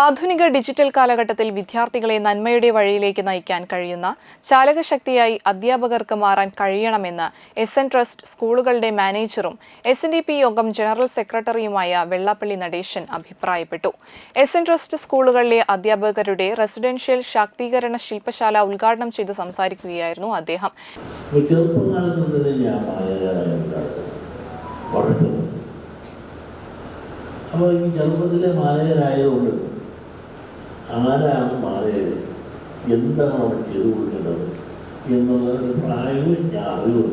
ആധുനിക ഡിജിറ്റൽ കാലഘട്ടത്തിൽ വിദ്യാർത്ഥികളെ നന്മയുടെ വഴിയിലേക്ക് നയിക്കാൻ കഴിയുന്ന ചാലകശക്തിയായി അധ്യാപകർക്ക് മാറാൻ കഴിയണമെന്ന് എസ് എൻ ട്രസ്റ്റ് സ്കൂളുകളുടെ മാനേജറും S N D P Yogam general സെക്രട്ടറിയുമായ വെള്ളാപ്പള്ളി നടേശൻ അഭിപ്രായപ്പെട്ടു. എസ് എൻ ട്രസ്റ്റ് സ്കൂളുകളിലെ അധ്യാപകരുടെ റെസിഡൻഷ്യൽ ശാക്തീകരണ ശില്പശാല ഉദ്ഘാടനം ചെയ്തു സംസാരിക്കുകയായിരുന്നു അദ്ദേഹം. അപ്പോൾ ഈ ചെറുപ്പത്തിലെ മാനേജരായതുകൊണ്ട് ആരാണ് മാറിയത്? എന്താണ് അവർ ചെയ്തു കൊടുക്കേണ്ടത്? എന്നുള്ള ഒരു പ്രായോഗിക അറിവ്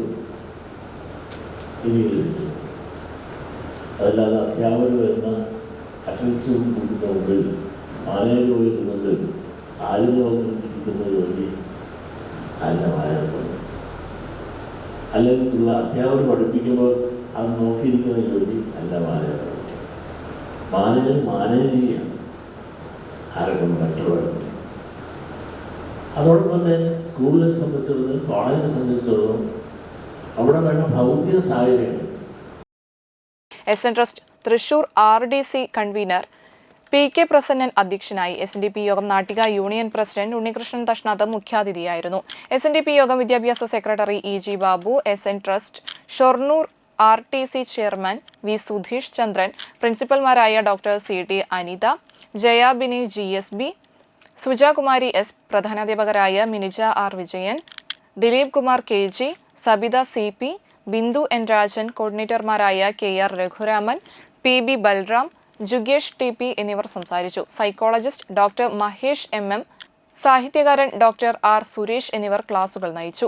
ഇനി ലഭിച്ചു. അതല്ലാതെ അധ്യാപകർ വരുന്ന അറ്റൻസും കൂട്ടിന്റെ മുമ്പിൽ മാനേജർ പോയിരുന്നുകൊണ്ട് ആരും ജോലി അല്ല മാനേജർ അല്ലെങ്കിൽ അധ്യാപകർ പഠിപ്പിക്കുമ്പോൾ അത് നോക്കിയിരിക്കുന്നതിന് വേണ്ടി അല്ല മാനേജർ മാനേജർ മാനേജ് ചെയ്യണം ആരൊക്കെ മറ്റുള്ളവർ അതോടൊപ്പം തന്നെ സ്കൂളിനെ സംബന്ധിച്ചിടത്തോളം കോളേജിനെ സംബന്ധിച്ചിടത്തോളം അവിടെ വേണ്ട ഭൗതിക സാഹചര്യങ്ങൾ. S N trust Thrissur R D C convener P K Prasannan അധ്യക്ഷനായി S N D P Yogam Nattika union president Unnikrishnan Thashnath മുഖ്യാതിഥിയായിരുന്നു. S N D P Yogam വിദ്യാഭ്യാസ secretary E G Babu S N trust Shoranur R T C chairman V Sudheesh Chandran പ്രിൻസിപ്പൽമാരായ doctor C T Anitha Jayabini G S B Sujakumari S പ്രധാനാധ്യാപകരായ Minija R Vijayan Dileep Kumar K G Sabitha C P Bindu N Rajan കോർഡിനേറ്റർമാരായ K R Raghuraman P B Balram ജുഗേഷ് T P എന്നിവർ സംസാരിച്ചു. Psychologist doctor Mahesh M M സാഹിത്യകാരൻ doctor R Suresh എന്നിവർ ക്ലാസുകൾ നയിച്ചു.